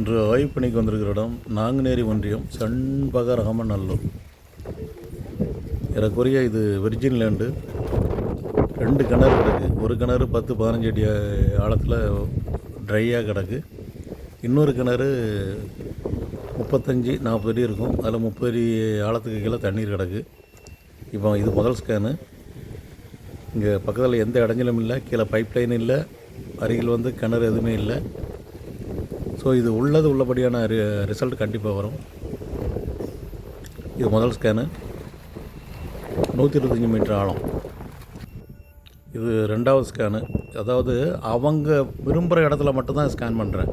இன்று ஆய்வு பணிக்கு வந்திருக்கிற இடம் நாங்குநேரி ஒன்றியம் சண்பகரகமநல்லூர். ஏறக்குறைய இது வெர்ஜின் லேண்டு ரெண்டு கிணறு கிடக்கு. ஒரு கிணறு பத்து பதினஞ்சு அடி ஆழத்தில் ட்ரையாக கிடக்கு. இன்னொரு கிணறு முப்பத்தஞ்சு நாற்பது அடி இருக்கும். அதில் முப்பது அடி ஆழத்துக்கு கீழே தண்ணீர் கிடக்கு. இப்போ இது முதல் ஸ்கேனு இங்கே பக்கத்தில் எந்த இடைஞ்சலும் இல்லை. கீழே பைப் லைன் இல்லை. அருகில் வந்து கிணறு எதுவுமே இல்லை. ஸோ இது உள்ளது உள்ளபடியான ரி ரிசல்ட் கண்டிப்பாக வரும். இது முதல் ஸ்கேனு நூற்றி இருபத்தஞ்சி மீட்டர் ஆழம். இது ரெண்டாவது ஸ்கேனு அதாவது அவங்க விரும்புகிற இடத்துல மட்டும்தான் ஸ்கேன் பண்ணுறேன்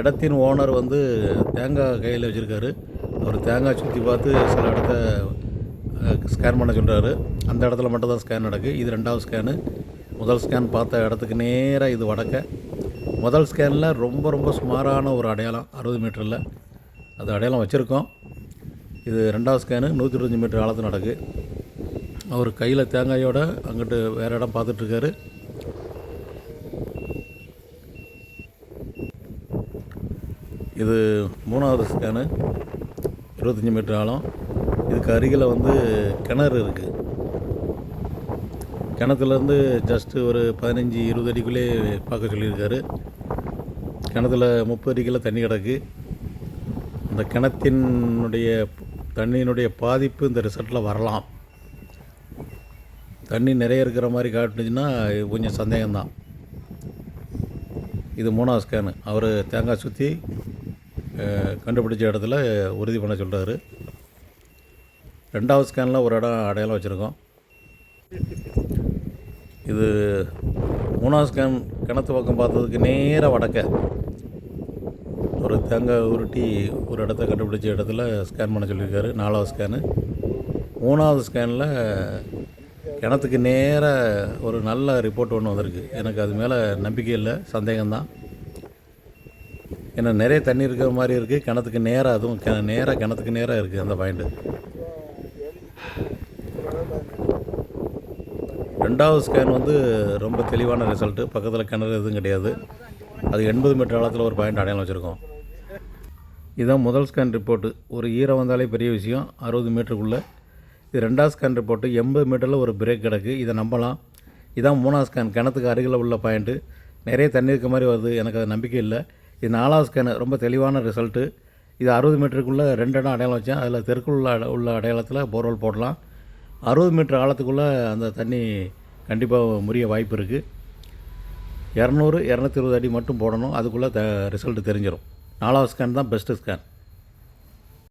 இடத்தின் ஓனர் வந்து தேங்காய் கையில் வச்சுருக்காரு. அவர் தேங்காய் சுற்றி பார்த்து சில இடத்த ஸ்கேன் பண்ண சொல்கிறாரு அந்த இடத்துல மட்டும்தான் ஸ்கேன் நடக்குது இது ரெண்டாவது ஸ்கேனு முதல் ஸ்கேன் பார்த்த இடத்துக்கு நேராக இது வடக்க. முதல் ஸ்கேனில் ரொம்ப ரொம்ப சுமாரான ஒரு அடையாளம் அறுபது மீட்டரில். அது அடையாளம் வச்சுருக்கோம். இது ரெண்டாவது ஸ்கேனு நூற்றி இருபத்தஞ்சி மீட்டர் ஆழத்து நடக்கு. அவர் கையில் தேங்காயோட அங்கிட்டு வேறு இடம் பார்த்துட்ருக்காரு. இது மூணாவது ஸ்கேனு இருபத்தஞ்சி மீட்டர் ஆழம். இதுக்கு அருகில் வந்து கிணறு இருக்குது கிணத்துலேருந்து ஜஸ்ட்டு ஒரு பதினஞ்சு இருபது அடிக்குள்ளே பார்க்க சொல்லியிருக்காரு. கிணத்துல முப்பது அடிக்குள்ளே தண்ணி கிடக்கு. அந்த கிணத்தினுடைய தண்ணியினுடைய பாதிப்பு இந்த ரிசல்ட்டில் வரலாம். தண்ணி நிறைய இருக்கிற மாதிரி காட்டுச்சுன்னா கொஞ்சம் சந்தேகம்தான். இது மூணாவது ஸ்கேனு அவர் தேங்காய் சுற்றி கண்டுபிடிச்ச இடத்துல உறுதி பண்ண சொல்கிறாரு ரெண்டாவது ஸ்கேனில் ஒரு இடம் அடையாளம் வச்சுருக்கோம். இது மூணாவது ஸ்கேன் கிணத்து பக்கம் பார்த்ததுக்கு நேராக வடக்க. ஒரு தேங்காய் உருட்டி ஒரு இடத்த கண்டுபிடிச்ச இடத்துல ஸ்கேன் பண்ண சொல்லியிருக்காரு. நாலாவது ஸ்கேனு மூணாவது ஸ்கேனில் கிணத்துக்கு நேராக ஒரு நல்ல ரிப்போர்ட் ஒன்று வந்திருக்கு. எனக்கு அது மேலே நம்பிக்கை இல்லை சந்தேகம்தான். ஏன்னா நிறைய தண்ணி இருக்கிற மாதிரி இருக்குது கிணத்துக்கு நேராக அதுவும் கி நேராக கிணத்துக்கு நேராக இருக்குது அந்த பாயிண்ட்டு ரெண்டாவது ஸ்கேன் வந்து ரொம்ப தெளிவான ரிசல்ட்டு. பக்கத்தில் கிணறு எதுவும் கிடையாது. அது எண்பது மீட்டர் ஆழத்தில் ஒரு பாயிண்ட் அடையாளம் வச்சுருக்கோம். இதுதான் முதல் ஸ்கேன் ரிப்போர்ட்டு. ஒரு ஈரம் வந்தாலே பெரிய விஷயம். அறுபது மீட்டருக்குள்ளே. இது ரெண்டாவது ஸ்கேன் ரிப்போர்ட்டு. எண்பது மீட்டரில் ஒரு பிரேக் கிடக்கு. இதை நம்பலாம். இதான் மூணாவது ஸ்கேன். கிணத்துக்கு அருகில் உள்ள பாயிண்ட்டு நிறைய தண்ணி இருக்க மாதிரி வருது. எனக்கு அது நம்பிக்கை இல்லை. இது நாலாவது ஸ்கேனு. ரொம்ப தெளிவான ரிசல்ட்டு. இது அறுபது மீட்டருக்குள்ளே ரெண்டு இடம் அடையாளம் வச்சேன். அதில் தெற்குள்ள உள்ள உள்ள அடையாளத்தில் போர்வெல் போடலாம். அறுபது மீட்டர் ஆழத்துக்குள்ளே அந்த தண்ணி கண்டிப்பாக முறிய வாய்ப்பு இருக்குது இரநூறு இரநூத்தி இருபது அடி மட்டும் போடணும். அதுக்குள்ளே த ரிசல்ட்டு தெரிஞ்சிடும் நாலாவது ஸ்கேன் தான் பெஸ்ட்டு ஸ்கேன்